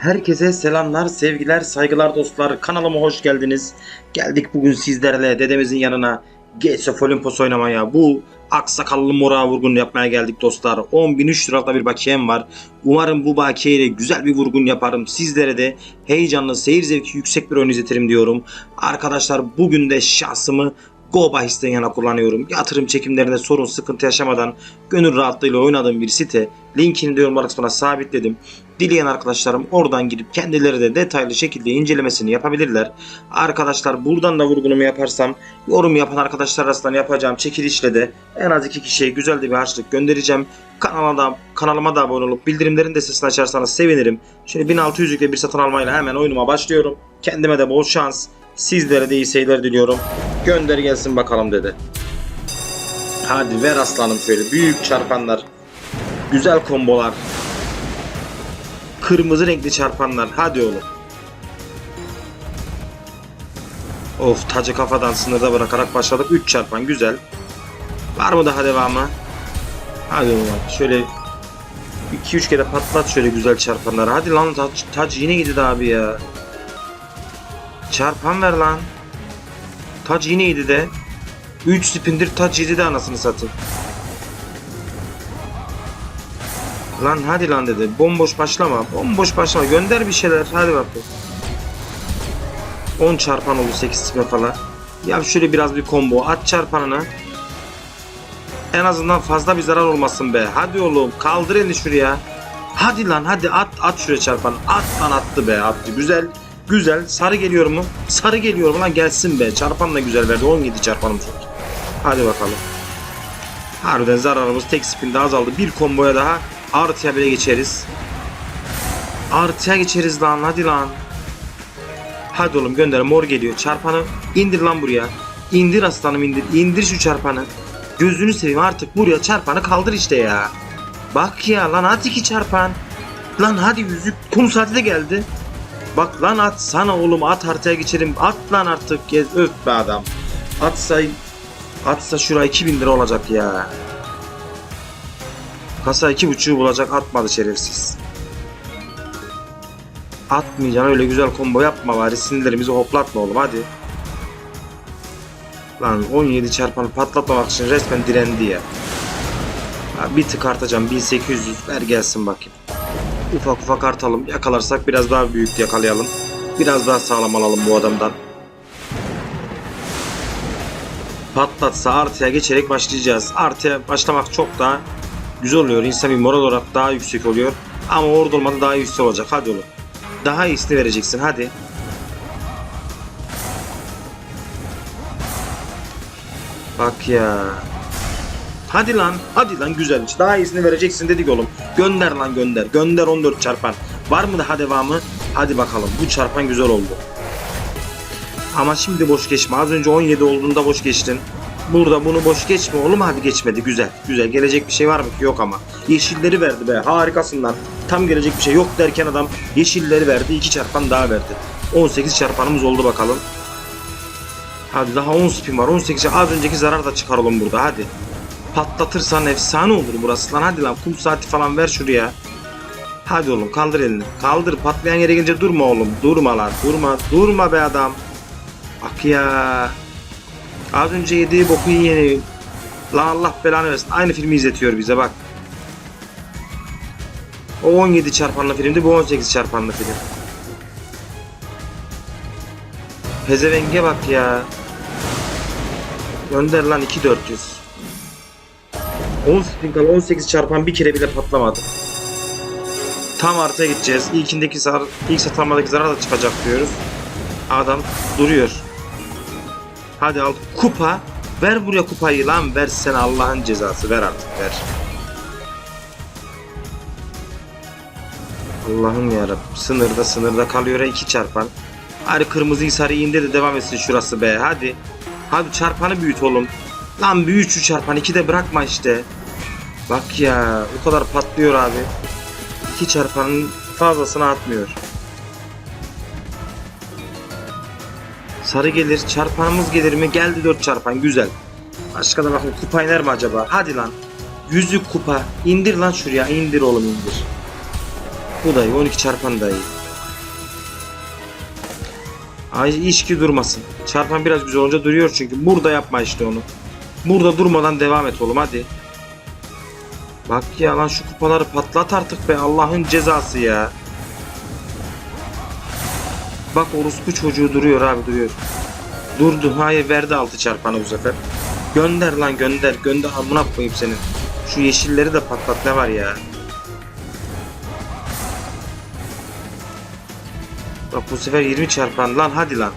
Herkese selamlar, sevgiler, saygılar dostlar. Kanalıma hoş geldiniz. Geldik bugün sizlerle dedemizin yanına GSF Olympus oynamaya. Bu aksakallı mora vurgun yapmaya geldik dostlar. 10.003 liralık bir bakiyem var. Umarım bu bakiyeyle güzel bir vurgun yaparım. Sizlere de heyecanlı, seyir zevki yüksek bir oyun izletirim diyorum. Arkadaşlar bugün de şansımı Go Bahis'ten yana kullanıyorum. Yatırım çekimlerinde sorun sıkıntı yaşamadan gönül rahatlığıyla oynadığım bir site. Linkini de yorumlar kısmına sabitledim. Dileyen arkadaşlarım oradan girip kendileri de detaylı şekilde incelemesini yapabilirler. Arkadaşlar buradan da vurgunumu yaparsam yorum yapan arkadaşlar arasından yapacağım çekilişle de en az iki kişiye güzel bir harçlık göndereceğim. Kanalıma da, kanalıma da abone olup bildirimlerin de sesini açarsanız sevinirim. Şöyle 1600'lükle bir satın almayla hemen oyunuma başlıyorum. Kendime de bol şans. Sizlere de iyi seyirler diliyorum. Gönder gelsin bakalım dedi. Hadi ver aslanım şöyle büyük çarpanlar. Güzel kombolar. Kırmızı renkli çarpanlar. Hadi oğlum. Of tacı kafadan sınırda bırakarak başladık. 3 çarpan güzel. Var mı daha devamı? Hadi oğlum şöyle 2-3 kere patlat şöyle güzel çarpanları. Hadi lan taç, taç yine gidiyor abi ya. Çarpan ver lan. Taç yine yedi de. 3 spindir taç yedi de anasını satayım. Lan hadi lan dedi. Bomboş başlama. Bomboş başlama. Gönder bir şeyler. Hadi bakalım. 10 çarpan oldu 8 spin falan. Yap şöyle biraz bir combo. At çarpanını. En azından fazla bir zarar olmasın be. Hadi oğlum. Kaldır elini şuraya. Hadi lan hadi at at şuraya çarpan. At lan attı be attı. Güzel. Güzel. Sarı geliyor mu? Sarı geliyor mu lan gelsin be. Çarpan da güzel verdi. 17 çarpanımız oldu. Hadi bakalım. Harbiden zararımız tek spinde azaldı. Bir komboya daha artıya bile geçeriz. Artıya geçeriz lan hadi lan. Hadi oğlum gönder mor geliyor. Çarpanı indir lan buraya. İndir aslanım indir. İndir şu çarpanı. Gözünü seveyim artık buraya çarpanı kaldır işte ya. Bak ya lan at iki çarpan. Lan hadi yüzük kum saati de geldi. Bak lan at sana oğlum at haritaya geçelim. At lan artık gez öf be adam. Atsa atsa şuraya 2000 lira olacak ya. Kasa iki buçuğu bulacak atmadı şerefsiz. Atmayacaksın öyle güzel combo yapma bari sinirlerimizi hoplatma oğlum hadi. Lan 17 çarpanı patlatmamak için resmen direndi ya. Ha, bir tık artacağım 1800 ver gelsin bakayım. Ufak ufak artalım yakalarsak biraz daha büyük yakalayalım. Biraz daha sağlam alalım bu adamdan. Patlatsa artıya geçerek başlayacağız. Artıya başlamak çok daha güzel oluyor. İnsan bir moral olarak daha yüksek oluyor. Ama orada olmadı daha yüksek olacak. Hadi oğlum. Daha iyisini vereceksin. Hadi. Bak ya. Hadi lan. Hadi lan güzelmiş. Daha iyisini vereceksin dedik oğlum. Gönder lan gönder. Gönder 14 çarpan. Var mı daha devamı? Hadi bakalım. Bu çarpan güzel oldu. Ama şimdi boş geçme. Az önce 17 olduğunda boş geçtin. Burada bunu boş geçme oğlum hadi geçmedi güzel güzel gelecek bir şey var mı ki yok ama yeşilleri verdi be harikasın lan tam gelecek bir şey yok derken adam yeşilleri verdi 2 çarpan daha verdi 18 çarpanımız oldu bakalım hadi daha 10 spin var 18 az önceki zarar da çıkaralım burada hadi patlatırsan efsane olur burası lan hadi lan kum saati falan ver şuraya hadi oğlum kaldır elini kaldır patlayan yere gelince durma oğlum durma lan durma durma be adam bak ya Az önce yediği boku yiyeni. Lan Allah belanı versin. Aynı filmi izletiyor bize bak. O 17 çarpanlı filmdi bu 18 çarpanlı film. Pezevenge bak ya. Gönder lan 2400. 10 spin kala 18 çarpan bir kere bile patlamadı. Tam artıya gideceğiz. İlkindeki zarar, ilk satılmadaki zarar da çıkacak diyoruz. Adam duruyor. Hadi al kupa. Ver buraya kupayı lan. Ver sen Allah'ın cezası. Ver artık ver. Allah'ım yarabbim. Sınırda sınırda kalıyor iki çarpan. Hadi kırmızıyı sarıyı indir de devam etsin şurası be. Hadi. Hadi çarpanı büyüt oğlum. Lan büyüt şu çarpan. iki de bırakma işte. Bak ya. O kadar patlıyor abi. İki çarpanın fazlasını atmıyor. Sarı gelir. Çarpanımız gelir mi? Geldi 4 çarpan. Güzel. Başka da bakın kupa iner mi acaba? Hadi lan. Yüzük kupa. İndir lan şuraya. İndir oğlum indir. Bu da iyi. 12 çarpan da iyi. Ay içki durmasın. Çarpan biraz güzel olunca duruyor çünkü. Burada yapma işte onu. Burada durmadan devam et oğlum hadi. Bak ya lan şu kupaları patlat artık be Allah'ın cezası ya. Bak orospu çocuğu duruyor abi duruyor. Durdu hayır verdi altı çarpanı bu sefer. Gönder lan gönder gönder amına koyayım senin. Şu yeşilleri de patlat ne var ya. Bak bu sefer 20 çarpan lan hadi lan.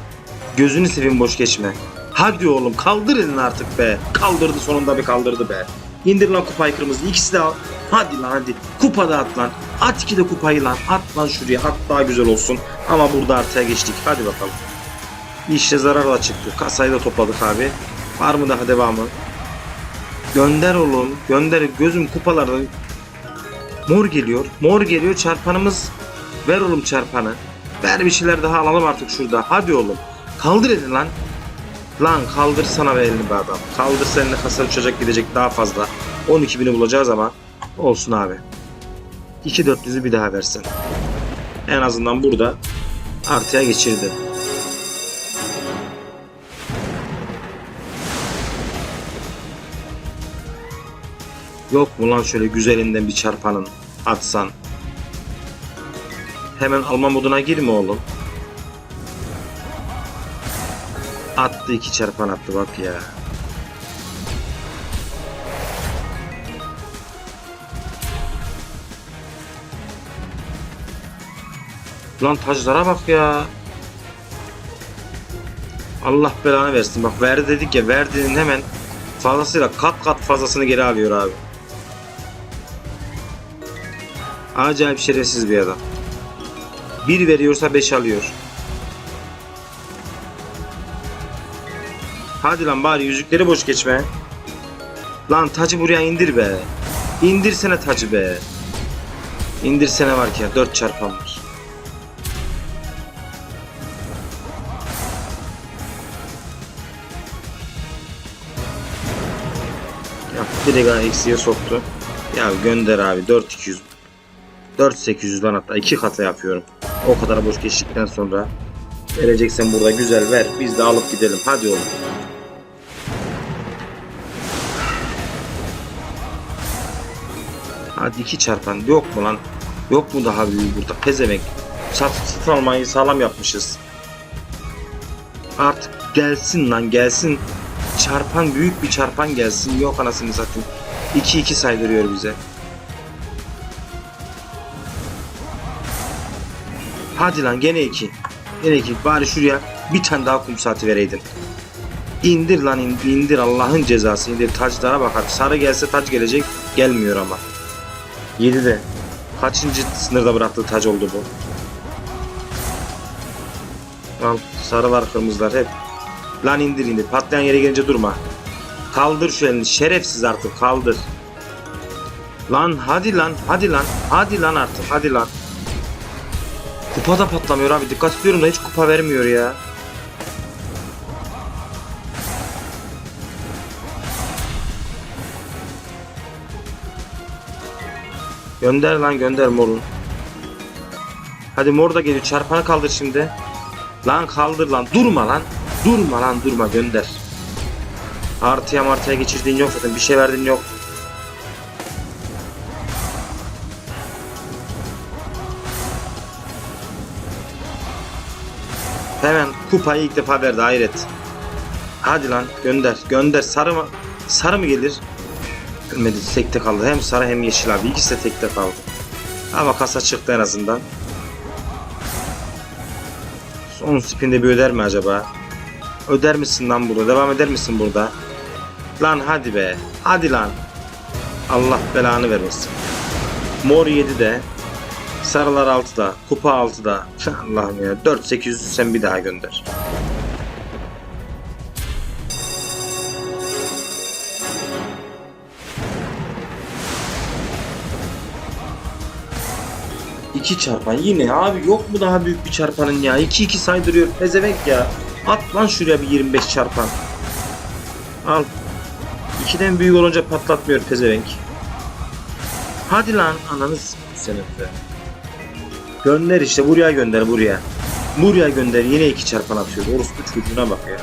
Gözünü seveyim boş geçme. Hadi oğlum kaldır elini artık be. Kaldırdı sonunda bir kaldırdı be. İndir lan kupayı kırmızı. İkisi de al. Hadi lan hadi. Kupa da at lan. At iki de kupayı lan. At lan şuraya. At daha güzel olsun. Ama burada artıya geçtik. Hadi bakalım. İşte zararla çıktı. Kasayı da topladık abi. Var mı daha devamı? Gönder oğlum. Gönder. Gözüm kupalarda. Mor geliyor. Mor geliyor. Çarpanımız. Ver oğlum çarpanı. Ver bir şeyler daha alalım artık şurada. Hadi oğlum. Kaldır elini lan. Lan kaldır sana be elini be adam. Kaldır elini kasa uçacak gidecek daha fazla. 12 bini bulacağız ama. Olsun abi. 2-400'ü bir daha versin. En azından burada artıya geçirdi. Yok mu lan şöyle güzelinden bir çarpanın atsan. Hemen alma moduna girme oğlum. Attı iki çarpan attı bak ya. Lan taclara bak ya. Allah belanı versin. Bak verdi dedik ya verdiğinin hemen fazlasıyla kat kat fazlasını geri alıyor abi. Acayip şerefsiz bir adam. Bir veriyorsa beş alıyor. Hadi lan bari yüzükleri boş geçme. Lan tacı buraya indir be. İndirsene tacı be. İndirsene var ki ya 4 çarpan var. Ya direkt eksiye soktu. Ya gönder abi 4200. 4800'den hatta iki kata yapıyorum. O kadar boş geçtikten sonra vereceksen burada güzel ver. Biz de alıp gidelim. Hadi oğlum. Hadi iki çarpan. Yok mu lan? Yok mu daha büyük burada? Pezemek. Satın, satın almayı sağlam yapmışız. Artık gelsin lan gelsin. Çarpan büyük bir çarpan gelsin. Yok anasını satayım. 2-2 saydırıyor bize. Hadi lan gene 2. Gene 2. Bari şuraya bir tane daha kum saati vereydin. İndir lan in- indir Allah'ın cezası indir. Taclara bakar. Sarı gelse taç gelecek. Gelmiyor ama. 7'de. Kaçıncı sınırda bıraktığı tac oldu bu? Al sarılar kırmızılar hep. Lan indir indir. Patlayan yere gelince durma. Kaldır şu elini. Şerefsiz artık kaldır. Lan hadi lan hadi lan. Hadi lan artık hadi lan. Kupa da patlamıyor abi. Dikkat ediyorum da hiç kupa vermiyor ya. Gönder lan gönder morun. Hadi mor da geliyor. Çarpanı kaldır şimdi. Lan kaldır lan. Durma lan. Durma lan durma gönder. Artıya martıya geçirdiğin yok zaten. Bir şey verdiğin yok. Hemen kupayı ilk defa verdi hayret. Hadi lan gönder gönder sarı mı sarı mı gelir? Gelmedi tekte kaldı hem sarı hem yeşil abi ikisi de tekte kaldı. Ama kasa çıktı en azından. Son spinde bir öder mi acaba? Öder misin lan burada? Devam eder misin burada? Lan hadi be. Hadi lan. Allah belanı vermesin. Mor 7'de. Sarılar 6'da. Kupa 6'da. Allah'ım ya. 4800 sen bir daha gönder. İki çarpan. Yine abi yok mu daha büyük bir çarpanın ya? 2 2 saydırıyor pezevenk ya. At lan şuraya bir 25 çarpan. Al. 2'den büyük olunca patlatmıyor pezevenk. Hadi lan ananı senin de gönder işte buraya gönder buraya. Buraya gönder yine iki çarpan atıyor. Orospu çocuğuna bak ya.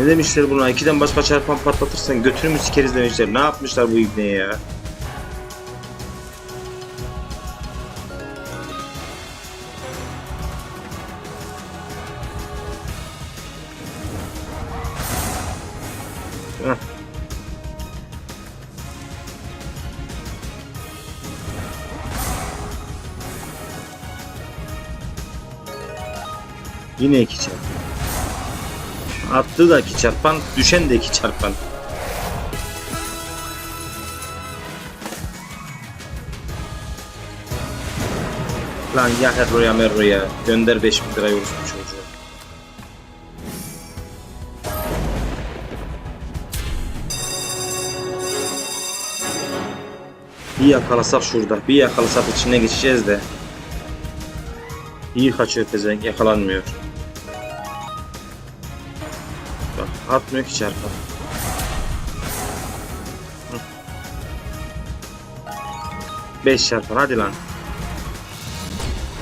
Ne demişler buna? İkiden başka çarpan patlatırsan götünü mü sikeriz demişler. Ne yapmışlar bu ibneye ya? Yine iki çarpan. Attığı da iki çarpan, düşen de iki çarpan. Lan ya Herro'ya Merro'ya gönder 5000 lira yoruz bu çocuğu. Bir yakalasak şurada, bir yakalasak içine geçeceğiz de. İyi kaçıyor pezevenk, yakalanmıyor. Atmıyor ki çarpan. Hı. Beş çarpan hadi lan.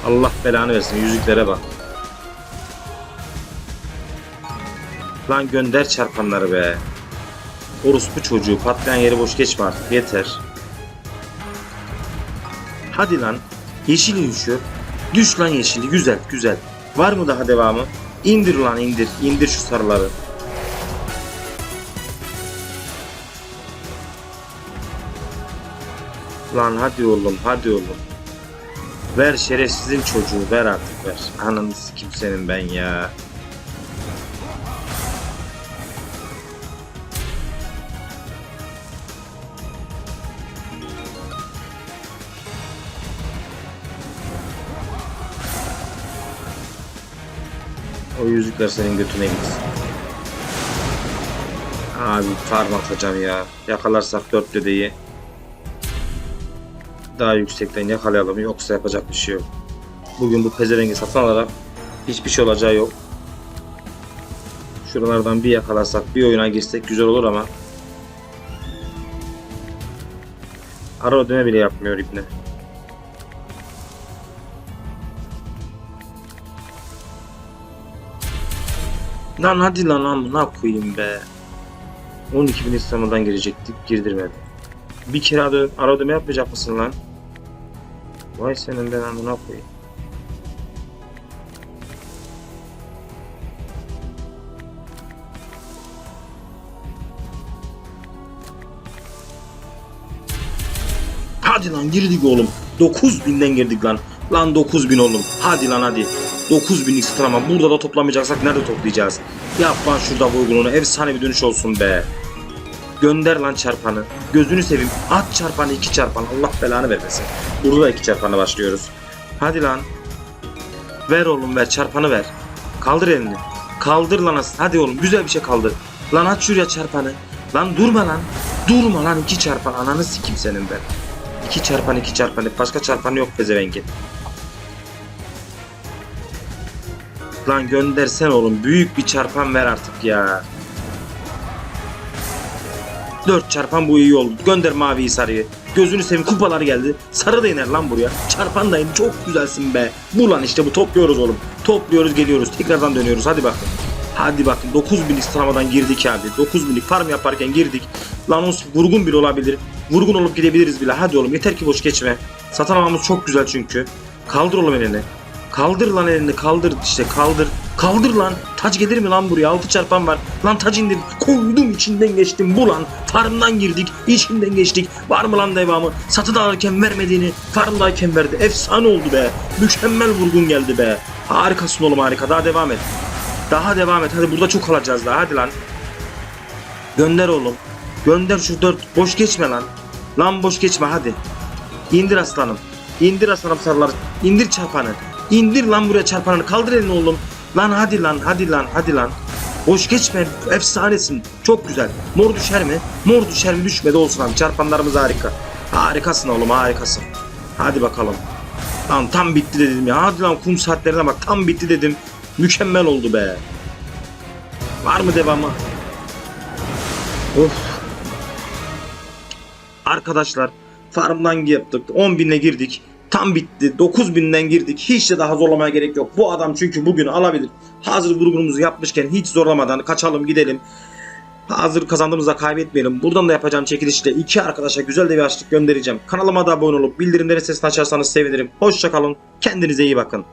Allah belanı versin yüzüklere bak. Lan gönder çarpanları be. Orospu çocuğu patlayan yeri boş geçme artık yeter. Hadi lan. Yeşili düşüyor. Düş lan yeşili güzel güzel. Var mı daha devamı? İndir lan indir. İndir şu sarıları. Lan hadi oğlum hadi oğlum. Ver şerefsizin çocuğu ver artık ver. Ananı sikim senin ben ya. O yüzükler senin götüne gitsin. Abi farm atacağım ya. Yakalarsak dört dedeyi daha yüksekten yakalayalım yoksa yapacak bir şey yok. Bugün bu pezevengi satın alarak hiçbir şey olacağı yok. Şuralardan bir yakalarsak bir oyuna girsek güzel olur ama ara ödeme bile yapmıyor ibne. Lan hadi lan amına koyayım be. 12 bin İstanbul'dan girecektik girdirmedi. Bir kere ara ödeme yapmayacak mısın lan? Vay senin ben amına koyayım. Hadi lan girdik oğlum. 9000'den girdik lan. Lan 9000 oğlum. Hadi lan hadi. 9000'lik sıralama. Burada da toplamayacaksak nerede toplayacağız? Yap lan şurada uygulığını. Efsane bir dönüş olsun be. Gönder lan çarpanı. Gözünü seveyim. At çarpanı iki çarpan. Allah belanı vermesin. Burada da iki çarpanla başlıyoruz. Hadi lan. Ver oğlum ver çarpanı ver. Kaldır elini. Kaldır lan as. Hadi oğlum güzel bir şey kaldır. Lan aç şuraya çarpanı. Lan durma lan. Durma lan iki çarpan. Ananı sikim senin ben. İki çarpan iki çarpan. Başka çarpan yok pezevenki. Lan göndersen oğlum. Büyük bir çarpan ver artık ya. 4 çarpan bu iyi oldu. Gönder maviyi sarıyı. Gözünü seveyim kupalar geldi. Sarı da iner lan buraya. Çarpan da in. Çok güzelsin be. Bu lan işte bu topluyoruz oğlum. Topluyoruz geliyoruz. Tekrardan dönüyoruz. Hadi bakın. Hadi bakın 9000'lik sıralamadan girdik abi. 9000'lik farm yaparken girdik. Lan o vurgun bile olabilir. Vurgun olup gidebiliriz bile. Hadi oğlum yeter ki boş geçme. Almamız çok güzel çünkü. Kaldır oğlum elini. Kaldır lan elini kaldır işte kaldır. Kaldır lan. Taç gelir mi lan buraya? 6 çarpan var. Lan taç indir. Koydum içinden geçtim. Bu lan. Farmdan girdik. içinden geçtik. Var mı lan devamı? Satın alırken vermediğini farmdayken verdi. Efsane oldu be. Mükemmel vurgun geldi be. Harikasın oğlum harika. Daha devam et. Daha devam et. Hadi burada çok alacağız daha. Hadi lan. Gönder oğlum. Gönder şu dört. Boş geçme lan. Lan boş geçme hadi. İndir aslanım. İndir aslanım sarıları. İndir çarpanı. İndir lan buraya çarpanını. Kaldır elini oğlum. Lan hadi lan hadi lan hadi lan. Boş geçme. Efsanesin. Çok güzel. Mor düşer mi? Mor düşer mi? Düşmedi olsun abi. Çarpanlarımız harika. Harikasın oğlum harikasın. Hadi bakalım. Lan tam bitti dedim ya. Hadi lan kum saatlerine bak. Tam bitti dedim. Mükemmel oldu be. Var mı devamı? Of. Arkadaşlar Farmdan yaptık. 10 binle girdik. Tam bitti. 9000'den girdik. Hiç de daha zorlamaya gerek yok. Bu adam çünkü bugün alabilir. Hazır vurgunumuzu yapmışken hiç zorlamadan kaçalım gidelim. Hazır kazandığımızda kaybetmeyelim. Buradan da yapacağım çekilişle iki arkadaşa güzel de bir açlık göndereceğim. Kanalıma da abone olup bildirimlerin sesini açarsanız sevinirim. Hoşçakalın. Kendinize iyi bakın.